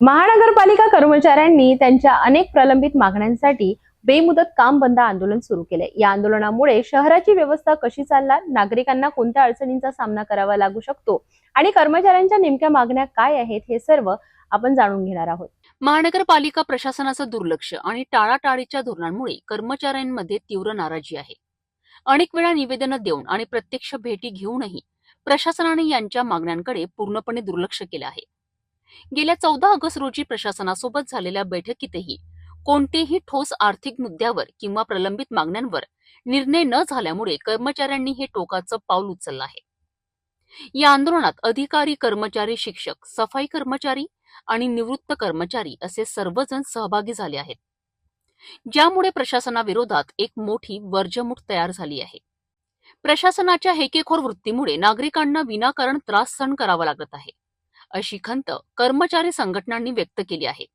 महानगरपालिका कर्मचाऱ्यांनी त्यांच्या अनेक प्रलंबित मागण्यांसाठी बेमुदत काम बंद आंदोलन सुरू केले. या आंदोलनामुळे शहराची व्यवस्था कशी चालणार नागरिकांना कोणत्या अडचणींचा सामना करावा लागू शकतो आणि कर्मचाऱ्यांच्या नेमक्या मागण्या काय आहेत हे सर्व आपण जाणून घेणार आहोत. महानगरपालिका प्रशासनाचं दुर्लक्ष आणि टाळाटाळीच्या धोरणांमुळे कर्मचाऱ्यांमध्ये तीव्र नाराजी आहे. अनेक वेळा निवेदनं देऊन आणि प्रत्यक्ष भेटी घेऊनही प्रशासनाने यांच्या मागण्यांकडे पूर्णपणे दुर्लक्ष केलं आहे. गेल्या चौदा ऑगस्ट रोजी प्रशासनासोबत झालेल्या बैठकीतही कोणतेही ठोस आर्थिक मुद्द्यावर किंवा प्रलंबित मागण्यांवर निर्णय न झाल्यामुळे कर्मचाऱ्यांनी हे टोकाचं पाऊल उचललं आहे. या आंदोलनात अधिकारी कर्मचारी शिक्षक सफाई कर्मचारी आणि निवृत्त कर्मचारी असे सर्वजण सहभागी झाले आहेत. ज्यामुळे प्रशासनाविरोधात एक मोठी वर्जमुठ तयार झाली आहे. प्रशासनाच्या हेकेखोर वृत्तीमुळे नागरिकांना विनाकारण त्रास सहन करावा लागत आहे. अशी खंत कर्मचारी संघटनांनी व्यक्त केली आहे.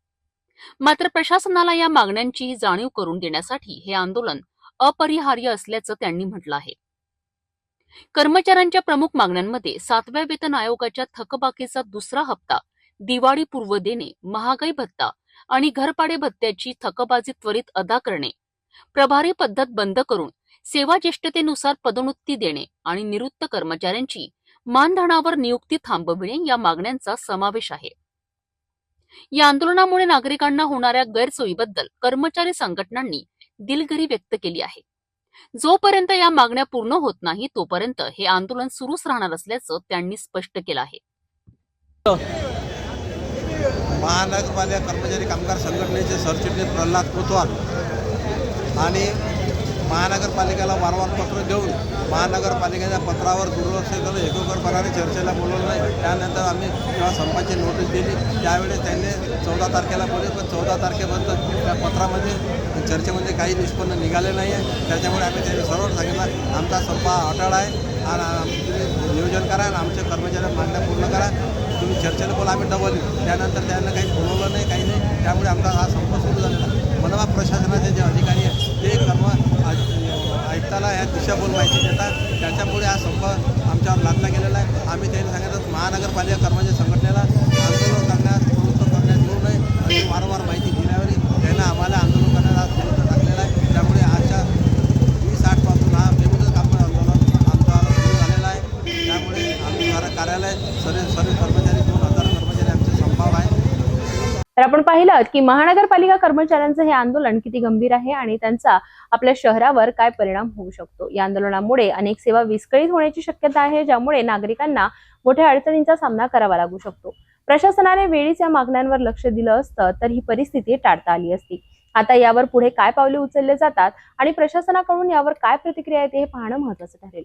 मात्र प्रशासनाला या मागण्यांची जाणीव करून देण्यासाठी हे आंदोलन अपरिहार्य असल्याचं त्यांनी म्हटलं आहे. कर्मचाऱ्यांच्या प्रमुख मागण्यांमध्ये सातव्या वेतन आयोगाच्या थकबाकीचा दुसरा हप्ता दिवाळीपूर्व देणे महागाई भत्ता आणि घरपाडे भत्त्याची थकबाजी त्वरित अदा करणे प्रभारी पद्धत बंद करून सेवा ज्येष्ठतेनुसार पदोन्नती देणे आणि निवृत्त कर्मचाऱ्यांची मानधनावर नियुक्ती थांबविणे या मागण्यांचा समावेश आहे. या आंदोलनामुळे नागरिकांना होणाऱ्या गैरसोयीबद्दल कर्मचारी संघटनांनी दिलगिरी व्यक्त केली आहे. जोपर्यंत या मागण्या पूर्ण होत नाही तोपर्यंत हे आंदोलन सुरूच राहणार असल्याचं त्यांनी स्पष्ट केलं आहे. महानगरपालिका कर्मचारी कामगार संघटनेचे सरचिटणीस प्रल्हाद कोतवाल आणि महानगरपालिकेला वारंवार पत्र देऊन महानगरपालिकेच्या पत्रावर दुर्लक्ष करून एकोकरपणाने चर्चेला बोलवलं नाही. त्यानंतर आम्ही जेव्हा संपाची नोटीस दिली त्यावेळेस त्यांनी चौदा तारखेला बोलले पण चौदा तारखेपर्यंत त्या पत्रामध्ये चर्चेमध्ये काही निष्पन्न निघाले नाही आहे त्याच्यामुळे आम्ही त्यांनी सर्व सांगितलं आमचा संप हा अटळ आहे आणि तुम्ही नियोजन करा आणि आमच्या कर्मचाऱ्या मागण्या पूर्ण करा. तुम्ही चर्चेला बोला आम्ही डबल त्यानंतर त्यांना काही बोलवलं नाही काही नाही. त्यामुळे आमचा हा संप सुरू झालेला. आहे. प्रशासनाचे जे अधिकारी आहेत ते कर्म आय- आयुक्ताला माहिती देतात त्याच्यामुळे हा संप आमच्यावर लादला गेलेला आहे. आम्ही त्यांनी सांगितलं महानगरपालिका कर्मचारी संघटनेला आंदोलन करण्यास प्रवृत्त करण्यात येऊ नये अशी वारंवार तर आपण पाहिलं की महानगरपालिका कर्मचाऱ्यांचं हे आंदोलन किती गंभीर आहे आणि त्यांचा आपल्या शहरावर काय परिणाम होऊ शकतो? या आंदोलनामुळे अनेक सेवा विस्कळीत होण्याची शक्यता आहे ज्यामुळे नागरिकांना मोठ्या अडचणींचा सामना करावा लागू शकतो. प्रशासनाने वेळीच या मागण्यांवर लक्ष दिलं असतं तर ही परिस्थिती टाळता आली असती. आता यावर पुढे काय पावले उचलले जातात आणि प्रशासनाकडून यावर काय प्रतिक्रिया येते हे पाहणं महत्वाचं ठरेल.